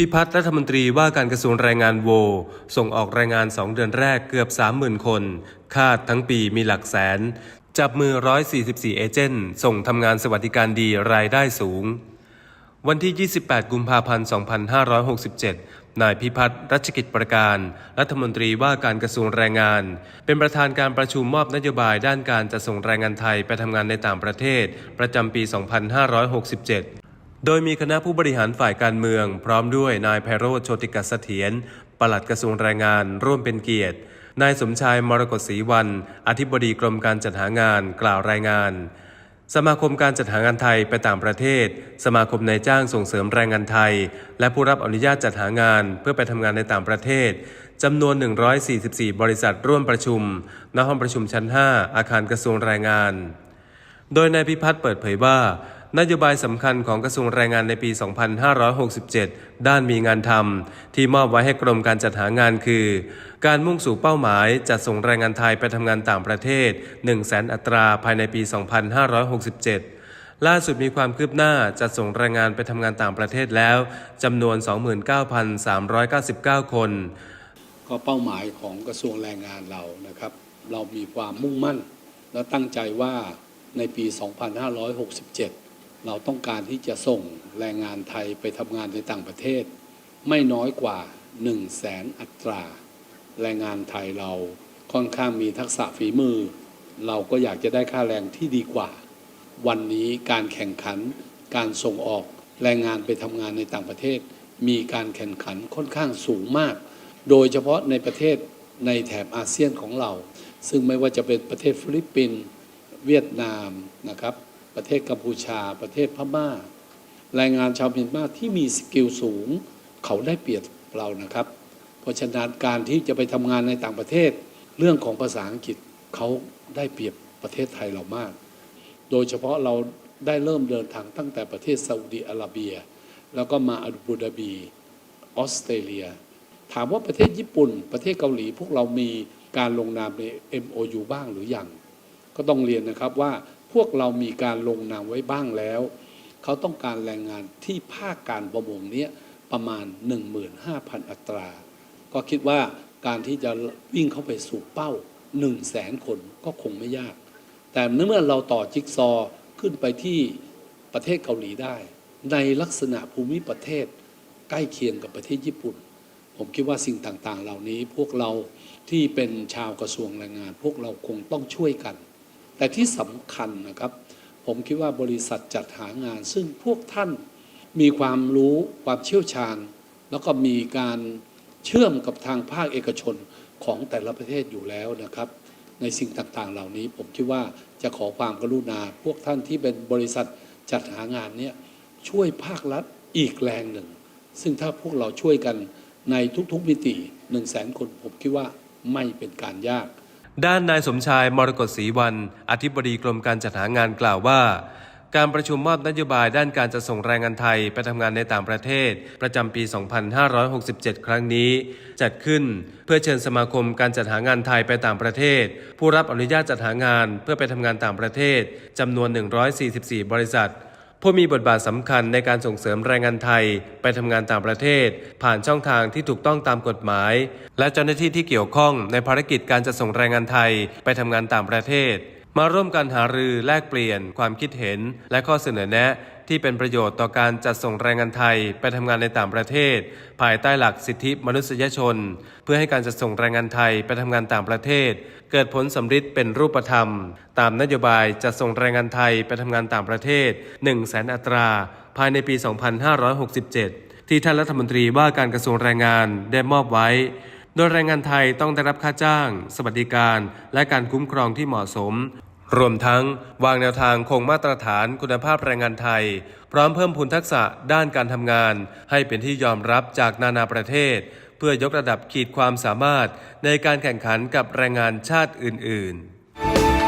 พิพัฒน์รัฐมนตรีว่าการกระทรวงแรงงานโว ส่งออกแรงงาน 2 เดือนแรกเกือบ 30,000 คน คาดทั้งปีมีหลักแสน จับมือ 144 เอเจนต์ส่งทำงานสวัสดิการดีรายได้สูง วันที่ 28 กุมภาพันธ์ 2567 นายพิพัฒน์รัชกิจประการ รัฐมนตรีว่าการกระทรวงแรงงาน เป็นประธานการประชุมมอบนโยบายด้านการจะส่งแรงงานไทยไปทำงานในต่างประเทศ ประจำปี 2567 โดยมีคณะผู้บริหารฝ่ายการเมือง พร้อมด้วยนายไพโรธโชติกัสเถียรปลัดกระทรวงแรงงาน ร่วมเป็นเกียรติ นายสมชายมรกตศรีวัน อธิบดีกรมการจัดหางานกล่าวรายงาน สมาคมการจัดหางานไทยไปต่างประเทศ สมาคมนายจ้างส่งเสริมแรงงานไทย และผู้รับอนุญาตจัดหางานเพื่อไปทำงานในต่างประเทศจำนวน 144 บริษัทร่วมประชุม ณ ห้องประชุมชั้น 5 อาคารกระทรวงแรงงาน โดยนายพิพัฒน์เปิดเผยว่า นโยบายสำคัญของกระทรวงแรงงานในปี 2567 ด้านมีงานทำที่มอบไว้ให้กรมการจัดหางานคือ การมุ่งสู่เป้าหมายจัดส่งแรงงานไทยไปทำงานต่างประเทศ 1 0 0 0 0แสนอัตราภายในปี 2567ล่าสุดมีความคืบหน้าจัดส่งแรงงานไปทำงานต่างประเทศแล้วจำนวน 29,399 คน ก็เป้าหมายของกระทรวงแรงงานเรานะครับ เรามีความมุ่งมั่น และตั้งใจว่าในปี 2567 เราต้องการที่จะส่งแรงงานไทยไปทำงานในต่างประเทศ ไม่น้อยกว่า 1 0 0 0 0แสนอัตรา แรงงานไทยเราค่อนข้างมีทักษะฝีมือ เราก็อยากจะได้ค่าแรงที่ดีกว่า วันนี้การแข่งขัน การส่งออกแรงงานไปทำงานในต่างประเทศ มีการแข่งขันค่อนข้างสูงมาก โดยเฉพาะในประเทศในแถบอาเซียนของเรา ซึ่งไม่ว่าจะเป็นประเทศฟิลิปปินส์เวียดนามนะครับ ประเทศกัมพูชา ประเทศพม่าแรงงานชาวเมียนมาที่มีสกิลสูง เขาได้เปรียบเรานะครับ เพราะฉะนั้นการที่จะไปทำงานในต่างประเทศ เรื่องของภาษาอังกฤษเขาได้เปรียบประเทศไทยเรามาก โดยเฉพาะเราได้เริ่มเดินทางตั้งแต่ประเทศซาอุดีอาระเบีย แล้วก็มาอาบูดาบีออสเตรเลีย ถามว่าประเทศญี่ปุ่น ประเทศเกาหลีพวกเรามีการลงนามใน MOU บ้างหรือยังก็ต้องเรียนนะครับว่า พวกเรามีการลงนามไว้บ้างแล้ว เขาต้องการแรงงานที่ภาคการประมงเนี้ยประมาณ 15,000 อัตรา ก็คิดว่าการที่จะวิ่งเข้าไปสู่เป้า 1 0 0 0 0แสนคนก็คงไม่ยาก แต่เมื่อเราต่อจิ๊กซอขึ้นไปที่ประเทศเกาหลีได้ ในลักษณะภูมิประเทศใกล้เคียงกับประเทศญี่ปุ่น ผมคิดว่าสิ่งต่างๆ เหล่านี้พวกเราที่เป็นชาวกระทรวงแรงงาน พวกเราคงต้องช่วยกัน แต่ที่สำคัญนะครับ ผมคิดว่าบริษัทจัดหางาน ซึ่งพวกท่านมีความรู้ความเชี่ยวชาญ แล้วก็มีการเชื่อมกับทางภาคเอกชนของแต่ละประเทศอยู่แล้วนะครับ ในสิ่งต่างๆ เหล่านี้ผมคิดว่าจะขอความกรุณา พวกท่านที่เป็นบริษัทจัดหางานเนี่ยช่วยภาครัฐอีกแรงหนึ่ง ซึ่งถ้าพวกเราช่วยกันในทุกๆมิติ1 0 0 0 0แสนคนผมคิดว่าไม่เป็นการยาก ด้านนายสมชายมรกตศรีวัน อธิบดีกรมการจัดหางานกล่าวว่า การประชุมมอบนโยบายด้านการจะส่งแรงงานไทยไปทำงานในต่างประเทศ ประจำปี 2567 ครั้งนี้ จัดขึ้นเพื่อเชิญสมาคมการจัดหางานไทยไปต่างประเทศ ผู้รับอนุญาตจัดหางานเพื่อไปทำงานต่างประเทศจำนวน 144 บริษัท ผู้มีบทบาทสำคัญในการส่งเสริมแรงงานไทยไปทำงานต่างประเทศ ผ่านช่องทางที่ถูกต้องตามกฎหมาย และเจ้าหน้าที่ที่เกี่ยวข้องในภารกิจการจะส่งแรงงานไทยไปทำงานต่างประเทศ มาร่วมกันหารือแลกเปลี่ยนความคิดเห็น และข้อเสนอแนะ ที่เป็นประโยชน์ต่อการจัดส่งแรงงานไทยไปทำงานในต่างประเทศ ภายใต้หลักสิทธิมนุษยชน เพื่อให้การจัดส่งแรงงานไทยไปทำงานต่างประเทศ เกิดผลสำฤทธิ์เป็นรูปธรรม ตามนโยบายจัดส่งแรงงานไทยไปทำงานต่างประเทศ 1 0 0 0 0แสนอัตรา ภายในปี 2567 ที่ท่านรัฐมนตรีว่าการกระทรวงแรงงานได้มอบไว้โดยแรงงานไทยต้องได้รับค่าจ้าง สวัสดิการ และการคุ้มครองที่เหมาะสม รวมทั้งวางแนวทางคงมาตรฐานคุณภาพแรงงานไทย พร้อมเพิ่มพูนทักษะด้านการทำงาน ให้เป็นที่ยอมรับจากนานาประเทศ เพื่อยกระดับขีดความสามารถในการแข่งขันกับแรงงานชาติอื่น ๆ